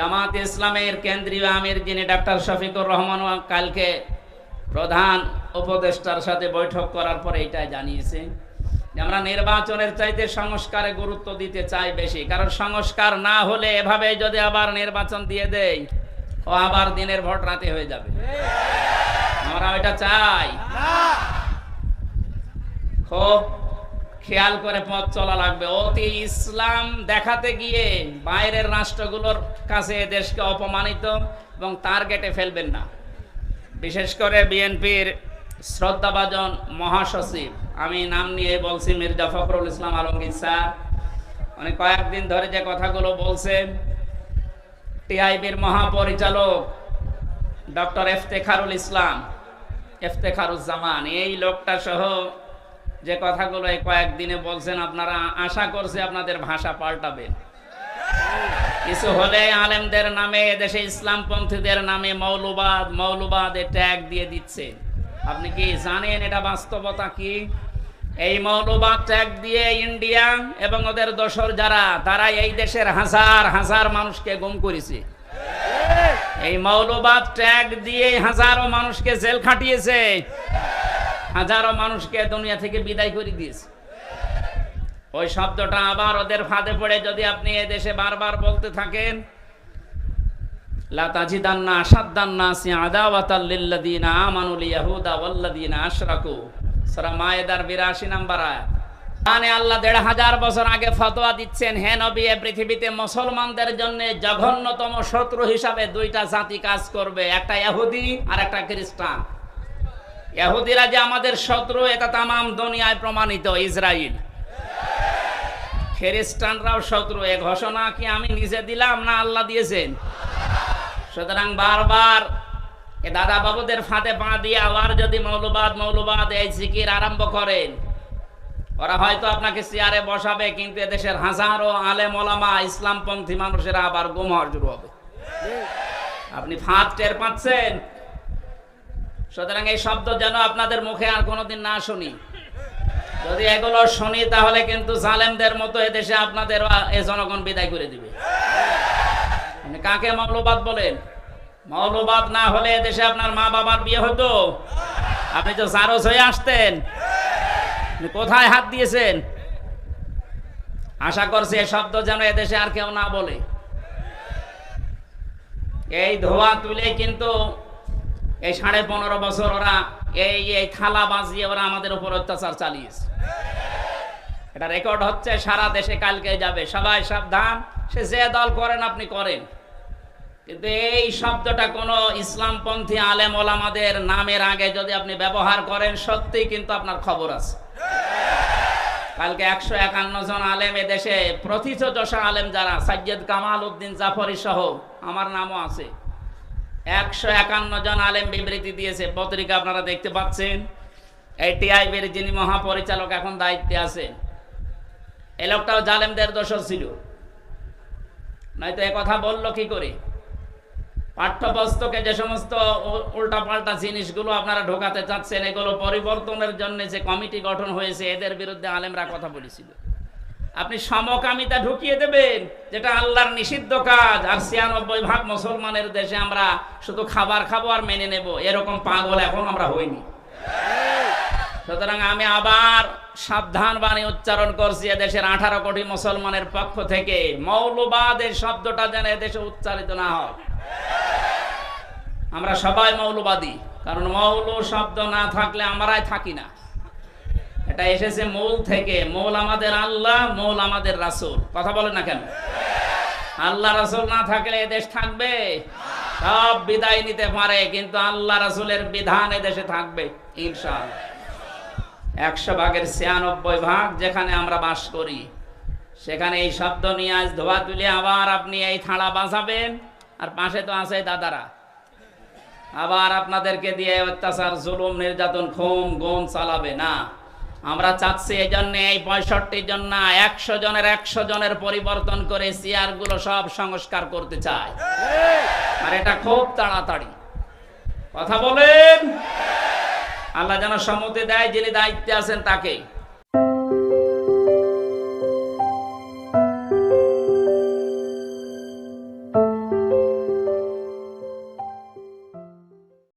জামাত ইসলামের কেন্দ্রীয় আমির যিনি ডাক্তার শফিকুর রহমান কালকে প্রধান উপদেষ্টার সাথে বৈঠক করার পরে এটাই জানিয়েছে যে আমরা নির্বাচনের চাইতে সংস্কারে গুরুত্ব দিতে চাই বেশি। কারণ সংস্কার না হলে এভাবে যদি আবার নির্বাচন দিয়ে দেয় ও আবার দিনের ভোট রাতে হয়ে যাবে। আমরা ওইটা চাই। খুব খেয়াল করে পথ চলা লাগবে। অতি ইসলাম দেখাতে গিয়ে বাইরের রাষ্ট্রগুলোর কাছে দেশকে অপমানিত এবং তার টার্গেটে ফেলবেন না। বিশেষ করে বিএনপির শ্রদ্ধাভাজন মহাসচিব। আমি নাম নিয়ে বলছি মির্জা ফখরুল ইসলাম আলমগীর স্যার। মানে কয়েকদিন ধরে যে কথাগুলো বলছেন, টিআইবির মহাপরিচালক ডক্টর এফতেখারুল ইসলাম, এফতেখারুজ্জামান, এই লোকটা সহ যে কথাগুলো এই কয়েকদিনে বলছেন, আপনারা আশা করছে আপনাদের ভাষা পাল্টাবেন কিছু হলে আলেমদের নামে, এদেশে ইসলামপন্থীদের নামে মৌলবাদ মৌলবাদ ট্যাগ দিয়ে দিচ্ছে। আপনি কি জানেন এটা বাস্তবতা কি? এই মৌলবাদ ট্যাগ দিয়ে ইন্ডিয়া এবং ওদের দোসর যারা, তারা এই দেশের হাজার হাজার মানুষকে গুম করেছে। এই মৌলবাদ ট্যাগ দিয়ে হাজারো মানুষকে জেল খাটিয়েছে। হাজারো মানুষকে দুনিয়া থেকে বিদায় করে দিয়েছে। ওই শব্দটা আবার ওদের ফাঁদে পড়ে যদি আপনি এ দেশে বারবার বলতে থাকেন আমানুল ইয়াহুদা আশরাকু। মায়েদার 82 নাম্বার মানে আল্লাহ দেড় হাজার বছর আগে ফতোয়া দিচ্ছেন, হে নবী, এ পৃথিবীতে মুসলমানদের জন্য জঘন্যতম শত্রু হিসাবে দুইটা জাতি কাজ করবে, একটা ইহুদি আর একটা খ্রিস্টান। ইহুদিরা যে আমাদের শত্রু, এটা তামাম দুনিয়ায় প্রমাণিত ইসরায়েল খ্রিস্টানরাও শত্রু, এ ঘোষণা কি আমি নিজে দিলাম না আল্লাহ দিয়েছেন? সুতরাং বারবার এ দাদা বাবুদের ফাঁদে পা দিয়ে আবার যদি মৌলবাদ মৌলবাদ, এই জিকির আরম্ভ করেন, ওরা হয়তো আপনাকে চেয়ারে বসাবে, কিন্তু এদেশের হাজারো আলেম ওলামা, ইসলামপন্থী মানুষেরা আবার গুম হওয়ার শুরু হবে। আপনি ফাঁদ টের পাচ্ছেন? সুতরাং এই শব্দ যেন আপনাদের মুখে আর কোনোদিন না শুনি। যদি এগুলো শুনি, তাহলে কিন্তু জালেমদের মতো এদেশে আপনাদের এ জনগণ বিদায় করে দিবে। কাকে মৌলবাদ বলেন? মৌলবাদ না হলে দেশে আপনার মা বাবার বিয়ে হতো? আপনি তো জারজ হয়ে আসতেন। কোথায় হাত দিয়েছেন? আশা করছি এই শব্দ যেন এদেশে আর কেউ না বলে। এই ধোয়া তুলে কিন্তু এই সাড়ে পনেরো বছর ওরা এই এই থালা বাজিয়ে ওরা আমাদের উপর অত্যাচার চালিয়েছে। এটা রেকর্ড হচ্ছে, সারা দেশে কালকে যাবে। সবাই সাবধান, সে যে দল করেন আপনি করেন। কিন্তু এই শব্দটা কোনো ইসলামপন্থী আলেম ওলামাদের নামের আগে যদি আপনি ব্যবহার করেন, সত্যিই কিন্তু আপনার খবর আছে। কালকে একশো একান্ন জন আলেম দেশে প্রথিত যশা আলেম যারা, সাজ্জেদ কামাল উদ্দিন জাফরি সহ, আমার নামও আছে। একশো একান্ন জন আলেম বিবৃতি দিয়েছে। পত্রিকা আপনারা দেখতে পাচ্ছেন। এই টিআইবির যিনি মহাপরিচালক এখন দায়িত্বে আছেন। এই লোকটাও জালেমদের দোষর ছিল। নয়তো এ কথা বলল কি করে? পাঠ্যপুস্তকে যে সমস্ত উল্টা পাল্টা জিনিসগুলো আপনারা ঢোকাতে চাচ্ছেন, এগুলো পরিবর্তনের জন্য যে কমিটি গঠন হয়েছে, এদের বিরুদ্ধে আলেমরা কথা বলেছিল। আপনি সমকামিতা ঢুকিয়ে দেবেন, যেটা আল্লাহর নিষিদ্ধ কাজ। আর ছিয়ানব্বই ভাগ মুসলমানের দেশে আমরা শুধু খাবার খাব আর মেনে নেব। এরকম পাগল এখন আমরা হইনি। সুতরাং আমি আবার সাবধান বাণী উচ্চারণ করছি এদেশের আঠারো কোটি মুসলমানের পক্ষ থেকে। মৌলবাদ এই শব্দটা যেন এদেশে উচ্চারিত না হয়। আমরা সবাই মৌলবাদী, কারণ মৌল শব্দ না থাকলে আমরাই থাকি না। এটা এসেছে মৌল থেকে। মৌল আমাদের আল্লাহ, মূল আমাদের রাসূল। কথা বলে না কেন? আল্লাহ রাসূল না থাকলে এদেশ থাকবে? সব বিদায় নিতে পারে, কিন্তু আল্লাহ রাসূলের বিধান এদেশে থাকবে, ইনশাআল্লাহ। একশো ভাগের ছিয়ানব্বই ভাগ যেখানে আমরা বাস করি, সেখানে এই শব্দ নিয়ে আজ ধোয়া তুলে আবার আপনি এই থাড়া বাঁচাবেন আর পাশে তো আছে দাদারা। আবার আপনাদেরকে দিয়ে অত্যাচার, জুলুম, নির্যাতন খুম গুম চালাবে, না। আমরা চাচ্ছি এই জন্য এই পঁয়ষট্টি জন না, একশো জনের একশো জনের পরিবর্তন করে চেয়ারগুলো সব সংস্কার করতে চায়। আর এটা খুব তাড়াতাড়ি। কথা বলেন? আল্লাহ যেন সম্মতি দেয় যিনি দায়িত্বে আছেন তাকে।